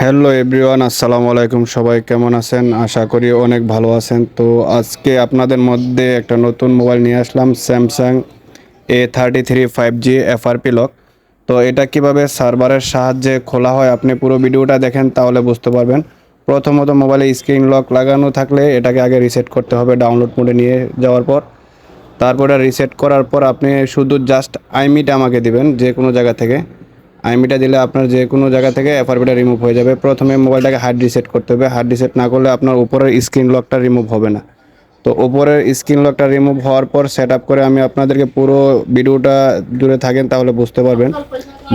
Hello everyone, আসসালামু আলাইকুম সবাই, কেমন আছেন? আশা করি অনেক ভালো আছেন। তো আজকে আপনাদের মধ্যে একটা নতুন মোবাইল নিয়ে আসলাম Samsung A thirty three five G FRP lock তো এটা কীভাবে সার্ভারের সাহায্যে খোলা হয় আপনি পুরো ভিডিওটা দেখেন, তাহলে বুঝতে পারবেন। প্রথমত মোবাইলে স্ক্রিন লক লাগানো থাকলে এটাকে আগে রিসেট করতে হবে ডাউনলোড মোডে নিয়ে যাওয়ার পর। তারপরে রিসেট করার পর আপনি শুধু জাস্ট আইমিটা আমাকে দিবেন যে কোনো জায়গা থেকে। আইমিটা দিলে আপনার যে কোনো জায়গা থেকে এফআরপিটা রিমুভ হয়ে যাবে। প্রথমে মোবাইলটাকে হার্ড রিসেট করতে হবে। হার্ড রিসেট না করলে আপনার উপরের স্ক্রিন লকটা রিমুভ হবে না। তো উপরের স্ক্রিন লকটা রিমুভ হওয়ার পর সেট আপ করে আমি আপনাদেরকে পুরো ভিডিওটা দূরে থাকেন তাহলে বুঝতে পারবেন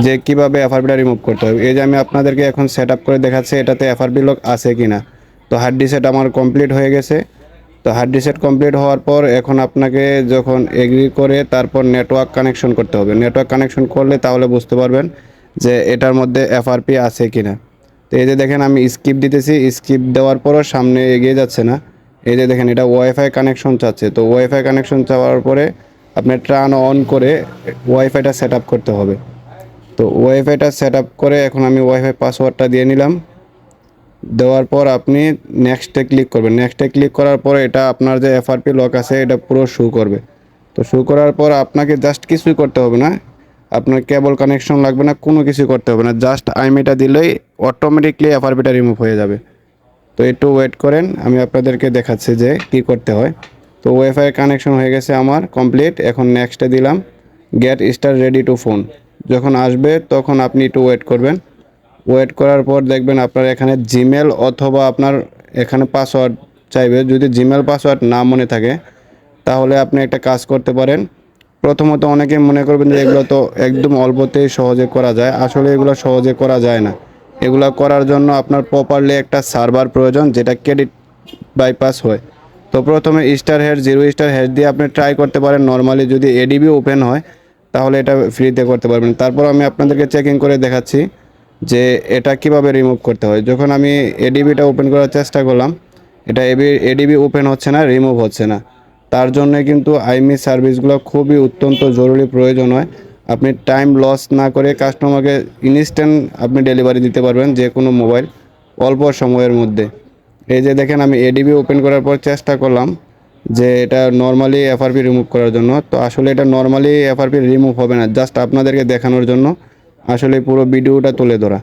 যে কীভাবে এফআরপিটা রিমুভ করতে হবে। এই যে আমি আপনাদেরকে এখন সেট আপ করে দেখাচ্ছি, এটাতে এফআরপি লক আছে কি না তো হার্ড ডিসেট আমার কমপ্লিট হয়ে গেছে। তো হার্ড ডিসেট কমপ্লিট হওয়ার পর এখন আপনাকে যখন এগ্রি করে তারপর নেটওয়ার্ক কানেকশন করতে হবে। নেটওয়ার্ক কানেকশন করলে তাহলে বুঝতে পারবেন যে এটার মধ্যে এফআরপি আছে কিনা। তো এই যে দেখেন আমি স্কিপ দিতেছি স্কিপ দেওয়ার পরও সামনে এগিয়ে যাচ্ছে না। এই যে দেখেন এটা ওয়াইফাই কানেকশন চাচ্ছে, তো ওয়াইফাই কানেকশন চাওয়ার পরে আপনি ট্রান অন করে ওয়াইফাইটা সেট আপ করতে হবে। তো ওয়াইফাইটা সেট আপ করে এখন আমি ওয়াইফাই পাসওয়ার্ডটা দিয়ে নিলাম। দেওয়ার পর আপনি নেক্সটে ক্লিক করবেন। নেক্সটে ক্লিক করার পর এটা আপনার যে এফআরপি লক আছে, এটা পুরো শু করবে। তো শু করার পর আপনাকে জাস্ট কিছুই করতে হবে না। আপনার কেবল কানেকশন লাগবে না, কোনো কিছু করতে হবে না। জাস্ট আইমিটা দিলেই অটোমেটিকলি এফআরপিটা রিমুভ হয়ে যাবে। তো একটু ওয়েট করেন, আমি আপনাদেরকে দেখাচ্ছি যে কি করতে হয়। তো ওয়াইফাই কানেকশন হয়ে গেছে আমার কমপ্লিট এখন নেক্সটে দিলাম get start ready to phone যখন আসবে, তখন আপনি একটু ওয়েট করবেন। ওয়েট করার পর দেখবেন আপনার এখানে জিমেল অথবা আপনার এখানে পাসওয়ার্ড চাইবে। যদি জিমেল পাসওয়ার্ড না মনে থাকে, তাহলে আপনি একটা কাজ করতে পারেন। প্রথমত অনেকে মনে করবেন যে এগুলো তো একদম অল্পতেই সহজে করা যায়। আসলে এগুলো সহজে করা যায় না। এগুলো করার জন্য আপনার প্রপারলি একটা সার্ভার প্রয়োজন যেটা ক্রেডিট বাইপাস হয়। তো প্রথমে star head zero star head দিয়ে আপনি ট্রাই করতে পারেন। নর্মালি যদি এডিবি ওপেন হয়, তাহলে এটা ফ্রিতে করতে পারবেন। তারপর আমি আপনাদেরকে চেকিং করে দেখাচ্ছি যে এটা কীভাবে রিমুভ করতে হয়। যখন আমি এডিবিটা ওপেন করার চেষ্টা করলাম, এটা এডিবি ওপেন হচ্ছে না রিমুভ হচ্ছে না। তার জন্য কিন্তু আইমি সার্ভিসগুলো খুবই অত্যন্ত জরুরি প্রয়োজন হয়। আপনি টাইম লস না করে কাস্টমারকে ইনস্ট্যান্ট আপনি ডেলিভারি দিতে পারবেন যে কোনো মোবাইল অল্প সময়ের মধ্যে। এই যে দেখেন আমি এডিবি ওপেন করার পর চেষ্টা করলাম যে এটা নর্মালি এফআরপি রিমুভ করার জন্য। তো আসলে এটা নর্মালি এফআরপি রিমুভ হবে না জাস্ট আপনাদেরকে দেখানোর জন্য। আসলে পুরো ভিডিওটা তুলে ধরা।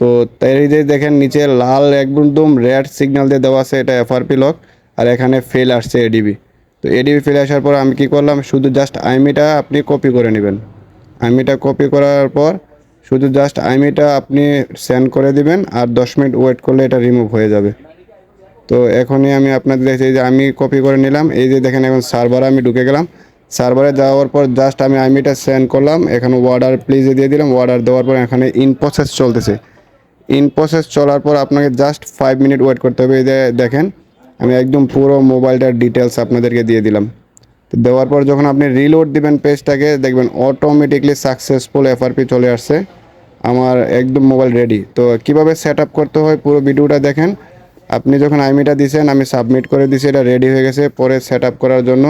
তো তাই যে দেখেন নিচে লাল একদম রেড সিগন্যাল দিয়ে দেওয়া আছে, এটা এফআরপি লক আর এখানে ফেল আসছে এডিবি তো এডিবি ফেলে আসার পর আমি কি করলাম? শুধু জাস্ট আইমিটা আপনি কপি করে নেবেন। আইমিটা কপি করার পর শুধু জাস্ট আইমিটা আপনি সেন্ড করে দিবেন আর দশ মিনিট ওয়েট করলে এটা রিমুভ হয়ে যাবে। তো এখনই আমি আপনাদের দেখছি যে আমি কপি করে নিলাম, এই যে দেখেন এখন সার্ভারে আমি ঢুকে গেলাম। সার্ভারে যাওয়ার পর জাস্ট আমি আইমিটা সেন্ড করলাম, এখানে অর্ডার প্লিজে দিয়ে দিলাম অর্ডার দেওয়ার পর এখানে ইন প্রসেস চলতেছে। ইন প্রসেস চলার পর আপনাকে জাস্ট ফাইভ মিনিট ওয়েট করতে হবে, এই যে দেখেন। আমি একদম পুরো মোবাইলটার ডিটেলস আপনাদেরকে দিয়ে দিলাম। তো দেওয়ার পর যখন আপনি রিলোড দিবেন পেজটাকে দেখবেন অটোমেটিকলি সাকসেসফুল এফআরপি চলে আসছে। আমার একদম মোবাইল রেডি তো কীভাবে সেট করতে হয় পুরো ভিডিওটা দেখেন। আপনি যখন আইমিটা দিয়েছেন আমি সাবমিট করে দিয়েছি এটা রেডি হয়ে গেছে। পরে সেট করার জন্য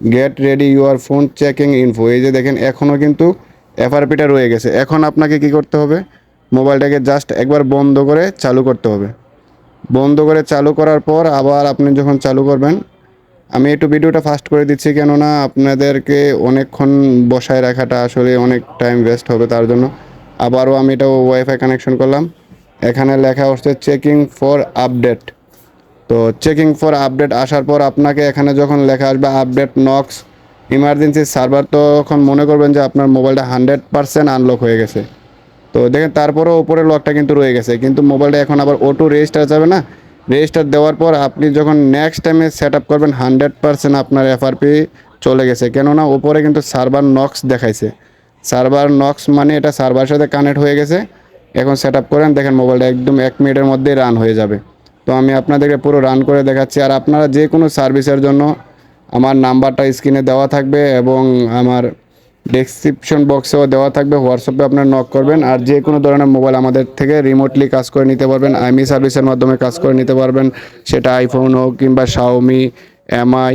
get ready your phone checking info এই যে দেখেন এখনও কিন্তু এফআরপিটা রয়ে গেছে। এখন আপনাকে কি করতে হবে? মোবাইলটাকে জাস্ট একবার বন্ধ করে চালু করতে হবে। বন্ধ করে চালু করার পর আবার আপনি যখন চালু করবেন, আমি একটু ভিডিওটা ফাস্ট করে দিচ্ছি কেননা আপনাদেরকে অনেকক্ষণ বসায় রাখাটা আসলে অনেক টাইম ওয়েস্ট হবে তার জন্য। আবারও আমি এটা ওয়াইফাই কানেকশন করলাম। এখানে লেখা হচ্ছে চেকিং ফর আপডেট তো চেকিং ফর আপডেট আসার পর আপনাকে এখানে যখন লেখা আসবে আপডেট নক্স ইমার্জেন্সি সার্ভার তখন মনে করবেন যে আপনার মোবাইলটা হান্ড্রেড পারসেন্ট আনলক হয়ে গেছে। তো দেখেন তারপরেও উপরে লকটা কিন্তু রয়ে গেছে। কিন্তু মোবাইলটা এখন আবার অটো রেজিস্টার যাবে না। রেজিস্টার দেওয়ার পর আপনি যখন নেক্সট টাইমে সেট আপ করবেন হান্ড্রেড পারসেন্ট আপনার এফআরপি চলে গেছে। কেননা উপরে কিন্তু সার্ভার নক্স দেখাইছে। সার্ভার নক্স মানে এটা সার্ভারের সাথে কানেক্ট হয়ে গেছে। এখন সেট আপ করেন, দেখেন মোবাইলটা একদম এক মিনিটের মধ্যেই রান হয়ে যাবে। তো আমি আপনাদেরকে পুরো রান করে দেখাচ্ছি। আর আপনারা যে কোনো সার্ভিসের জন্য আমার নাম্বারটা স্ক্রিনে দেওয়া থাকবে এবং আমার ডেসক্রিপশন বক্সেও দেওয়া থাকবে হোয়াটসঅ্যাপে আপনার নক করবেন আর যে কোনো ধরনের মোবাইল আমাদের থেকে রিমোটলি কাজ করে নিতে পারবেন আইমি সার্ভিসের মাধ্যমে কাজ করে নিতে পারবেন, সেটা আইফোন হোক কিংবা শাওমি এমআই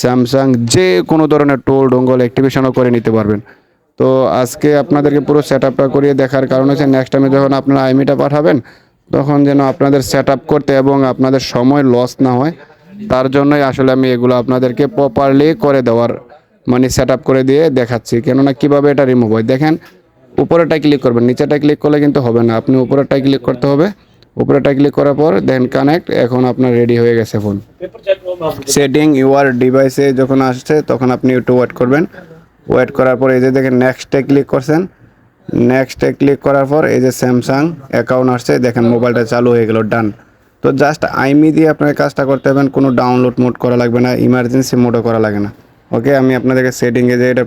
স্যামসাং যে কোনো ধরনের টোল ডোঙ্গল অ্যাক্টিভেশনও করে নিতে পারবেন। তো আজকে আপনাদেরকে পুরো সেট আপটা করিয়ে দেখার কারণ হচ্ছে নেক্সট টাইমে যখন আপনারা আইমিটা পাঠাবেন, তখন যেন আপনাদের সেট আপ করতে এবং আপনাদের সময় লস না হয়, তার জন্যই আসলে আমি এগুলো আপনাদেরকে প্রপারলি করে দেওয়ার মানে সেট করে দিয়ে দেখাচ্ছি, কেননা কীভাবে এটা রিমুভ হয়। দেখেন উপরেটা ক্লিক করবেন নিচেটা ক্লিক করলে কিন্তু হবে না। আপনি উপরেটা ক্লিক করতে হবে। উপরেটা ক্লিক করার পর দেন কানেক্ট এখন আপনার রেডি হয়ে গেছে ফোন সেটিং ইউআর ডিভাইসে যখন আসছে, তখন আপনি একটু ওয়েট করবেন। ওয়েট করার পর এই যে দেখেন নেক্সটে ক্লিক করছেন। নেক্সটে ক্লিক করার পর এই যে স্যামসাং অ্যাকাউন্ট আসছে, দেখেন মোবাইলটা চালু হয়ে গেল ডান তো জাস্ট আইমি দিয়ে আপনাকে কাজটা করতে হবেন কোনো ডাউনলোড মোড করা লাগবে না ইমার্জেন্সি মোডও করা লাগে না। ওকে আমি আপনাদেরকে সেটিংয়ে যে এটা